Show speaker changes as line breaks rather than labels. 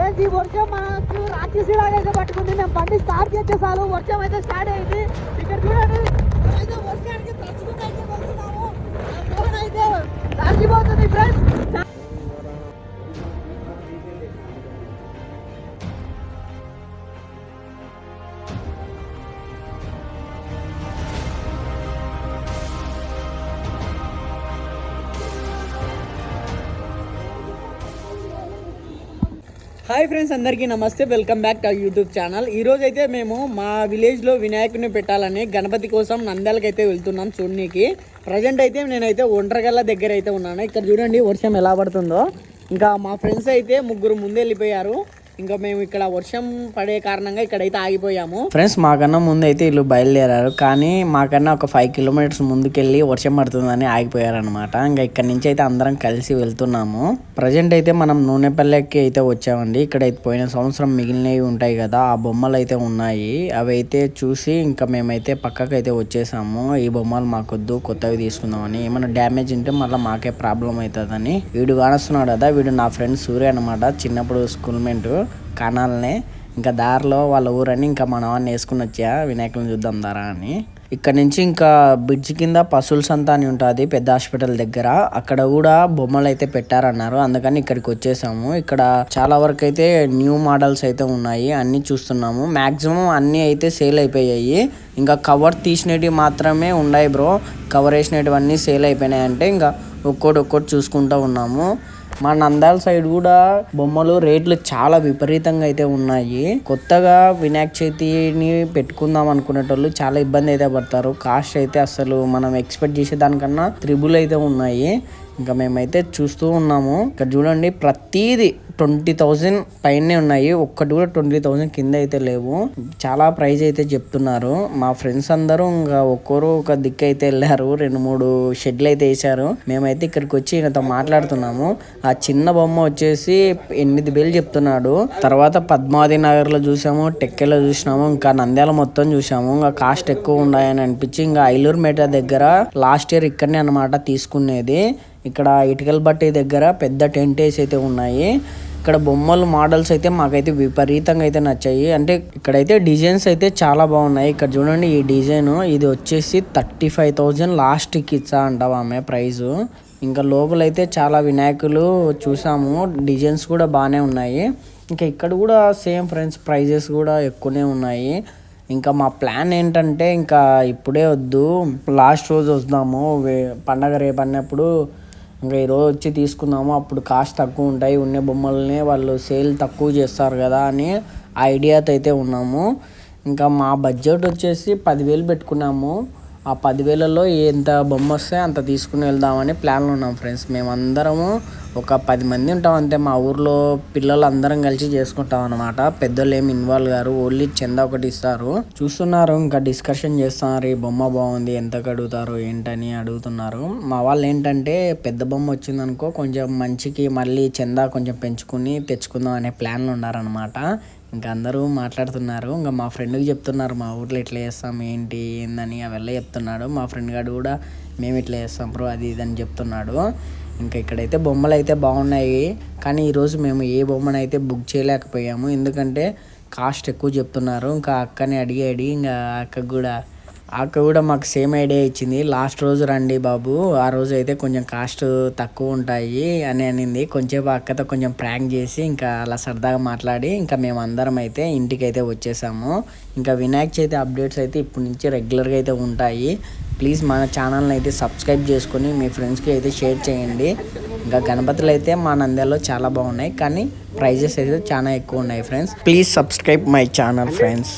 ఏంటి ఈ వర్షం? మనకు రాక్షసిలాగా అయితే పట్టుకుంది. మేము బండి స్టార్ట్ చేస్తే చాలు. వర్షం అయితే స్టార్ట్ అయింది. ఇక్కడ చూడండి. అయితే వర్షానికి తచ్చుకుంటూ అయితే వస్తున్నాము అయితే తడిచిపోతుంది ఫ్రెండ్స్ హాయ్ ఫ్రెండ్స్ అందరికీ నమస్తే. Welcome back to YouTube channel. ఈ రోజు అయితే మేము మా విలేజ్లో వినాయకుడిని పెట్టాలని గణపతి కోసం నంద్యాలకు అయితే వెళ్తున్నాం చూడనీకి. ప్రజెంట్ అయితే నేనైతే ఒంటరిగల్ల దగ్గర అయితే ఉన్నాను. ఇక్కడ చూడండి వర్షం ఎలా పడుతుందో. ఇంకా మా ఫ్రెండ్స్ అయితే ముగ్గురు ముందు వెళ్ళిపోయారు. ఇంకా మేము ఇక్కడ వర్షం పడే కారణంగా ఇక్కడైతే ఆగిపోయాము.
ఫ్రెండ్స్ మాకన్నా ముందు అయితే వీళ్ళు బయలుదేరారు. కానీ మాకన్నా ఒక ఫైవ్ కిలోమీటర్స్ ముందుకెళ్ళి వర్షం పడుతుందని ఆగిపోయారు అనమాట ఇంకా ఇక్కడ నుంచి అయితే అందరం కలిసి వెళ్తున్నాము. ప్రజెంట్ అయితే మనం నూనెపల్లెకి అయితే వచ్చామండి. ఇక్కడ అయితే పోయిన సంవత్సరం మిగిలినవి ఉంటాయి కదా ఆ బొమ్మలు అయితే ఉన్నాయి. అవి అయితే చూసి ఇంకా మేమైతే పక్కకు అయితే వచ్చేసాము. ఈ బొమ్మలు మాకొద్దు కొత్తవి తీసుకుందామని. ఏమైనా డ్యామేజ్ ఉంటే మళ్ళీ మాకే ప్రాబ్లం అవుతుందని వీడు కానొస్తున్నాడు కదా. వీడు నా ఫ్రెండ్ సూర్య అనమాట చిన్నప్పుడు స్కూల్మేట్ కనాలనే ఇంకా దారిలో వాళ్ళ ఊరని ఇంకా మన వాడిని వేసుకుని వచ్చా వినాయకులను చూద్దాం దారా అని. ఇక్కడ నుంచి ఇంకా బ్రిడ్జ్ కింద పశువుల సంత అని ఉంటుంది పెద్ద హాస్పిటల్ దగ్గర. అక్కడ కూడా బొమ్మలు అయితే పెట్టారన్నారు. అందుకని ఇక్కడికి వచ్చేసాము. ఇక్కడ చాలా వరకు అయితే న్యూ మోడల్స్ అయితే ఉన్నాయి. అన్ని చూస్తున్నాము. మాక్సిమం అన్ని అయితే సేల్ అయిపోయాయి. ఇంకా కవర్ తీసినవి మాత్రమే ఉన్నాయి బ్రో. కవర్ వేసినవన్నీ సేల్ అయిపోయినాయి అంటే ఇంకా ఒక్కోటి ఒక్కోటి చూసుకుంటూ ఉన్నాము. మా నంద్యాల సైడ్ కూడా బొమ్మలు రేట్లు చాలా విపరీతంగా అయితే ఉన్నాయి. కొత్తగా వినాయక చవితిని పెట్టుకుందాం అనుకునేటోళ్ళు చాలా ఇబ్బంది అయితే పడతారు. కాస్ట్ అయితే అసలు మనం ఎక్స్పెక్ట్ చేసే దానికన్నా త్రిబుల్ అయితే ఉన్నాయి. ఇంకా మేమైతే చూస్తూ ఉన్నాము. ఇక్కడ చూడండి ప్రతిదీ ట్వంటీ థౌజండ్ పైనే ఉన్నాయి. ఒక్కటి కూడా ట్వంటీ థౌజండ్ కింద అయితే లేవు. చాలా ప్రైజ్ అయితే చెప్తున్నారు. మా ఫ్రెండ్స్ అందరూ ఇంకా ఒక్కరు ఒక దిక్కు అయితే వెళ్ళారు. రెండు మూడు షెడ్లు అయితే వేసారు మేమైతే ఇక్కడికి వచ్చి ఈయనతో మాట్లాడుతున్నాము. ఆ చిన్న బొమ్మ వచ్చేసి ఎనిమిది వేలు చెప్తున్నాడు. తర్వాత పద్మావతి నగర్లో చూసాము టెక్కెలో చూసినాము ఇంకా నంద్యాల మొత్తం చూసాము. ఇంకా కాస్ట్ ఎక్కువ ఉన్నాయని అనిపించి ఇంకా ఐలూరు మేట దగ్గర లాస్ట్ ఇయర్ ఇక్కడనే అనమాట తీసుకునేది. ఇక్కడ ఇటుకల బట్టి దగ్గర పెద్ద టెంట్ వేసి అయితే ఉన్నాయి. ఇక్కడ బొమ్మలు మోడల్స్ అయితే మాకైతే విపరీతంగా అయితే నచ్చాయి. అంటే ఇక్కడైతే డిజైన్స్ అయితే చాలా బాగున్నాయి. ఇక్కడ చూడండి ఈ డిజైన్. ఇది వచ్చేసి థర్టీ ఫైవ్ థౌజండ్ లాస్ట్కి ఇచ్చా అంటావు ఆమె ప్రైజు. ఇంకా లోపలైతే చాలా వినాయకులు చూసాము. డిజైన్స్ కూడా బాగానే ఉన్నాయి. ఇంకా ఇక్కడ కూడా సేమ్ ఫ్రెండ్స్ ప్రైజెస్ కూడా ఎక్కువనే ఉన్నాయి. ఇంకా మా ప్లాన్ ఏంటంటే ఇంకా ఇప్పుడే వద్దు. లాస్ట్ రోజు వద్దాము. పండగ రేపు అన్నప్పుడు ఇంకా ఈరోజు వచ్చి తీసుకుందాము అప్పుడు కాస్ట్ తక్కువ ఉంటాయి ఉన్న బొమ్మల్ని వాళ్ళు సేల్ తక్కువ చేస్తారు కదా అని ఐడియాతో అయితే ఉన్నాము. ఇంకా మా బడ్జెట్ వచ్చేసి పదివేలు పెట్టుకున్నాము. ఆ పదివేలలో ఎంత బొమ్మ వస్తే అంత తీసుకుని వెళ్దామని ప్లాన్లో ఉన్నాం ఫ్రెండ్స్. మేమందరము ఒక పది మంది ఉంటాం అంతే. మా ఊర్లో పిల్లలు అందరం కలిసి చేసుకుంటాం అనమాట పెద్దోళ్ళు ఏమి ఇన్వాల్వ్ గారు. ఓన్లీ చందా ఒకటి ఇస్తారు. చూస్తున్నారు ఇంకా డిస్కషన్ చేస్తున్నారు. ఈ బొమ్మ బాగుంది ఎంత అడుగుతారు ఏంటని అడుగుతున్నారు. మా వాళ్ళు ఏంటంటే పెద్ద బొమ్మ వచ్చిందనుకో కొంచెం మంచికి మళ్ళీ చందా కొంచెం పెంచుకుని తెచ్చుకుందాం అనే ప్లాన్లు ఉన్నారనమాట ఇంకా అందరూ మాట్లాడుతున్నారు. ఇంకా మా ఫ్రెండ్కి చెప్తున్నారు మా ఊర్లో ఇట్లా చేస్తాం ఏంటి ఏందని అవెల్ల చెప్తున్నాడు. మా ఫ్రెండ్ గారు కూడా మేము ఇట్లా చేస్తాం బ్రో అది ఇది అని చెప్తున్నాడు. ఇంకా ఇక్కడైతే బొమ్మలు అయితే బాగున్నాయి. కానీ ఈరోజు మేము ఏ బొమ్మను అయితే బుక్ చేయలేకపోయాము. ఎందుకంటే కాస్ట్ ఎక్కువ చెప్తున్నారు. ఇంకా అక్కని అడిగి అడిగి ఇంకా అక్కకు కూడా అక్క కూడా మాకు సేమ్ ఐడియా ఇచ్చింది. లాస్ట్ రోజు రండి బాబు. ఆ రోజు అయితే కొంచెం కాస్ట్ తక్కువ ఉంటాయి అని అనింది. కొంచెం అక్కతో కొంచెం ప్రాంక్ చేసి ఇంకా అలా సరదాగా మాట్లాడి ఇంకా మేము అందరం అయితే ఇంటికి అయితే వచ్చేసాము. ఇంకా వినాయక్ చవితి అప్డేట్స్ అయితే ఇప్పటి నుంచి రెగ్యులర్గా అయితే ఉంటాయి. ప్లీజ్ మన ఛానల్ని అయితే సబ్స్క్రైబ్ చేసుకొని మీ ఫ్రెండ్స్కి అయితే షేర్ చేయండి. ఇంకా గణపతులు అయితే మా నంద్యాలలో చాలా బాగున్నాయి. కానీ ప్రైజెస్ అయితే చాలా ఎక్కువ ఉన్నాయి friends. Please subscribe my channel friends.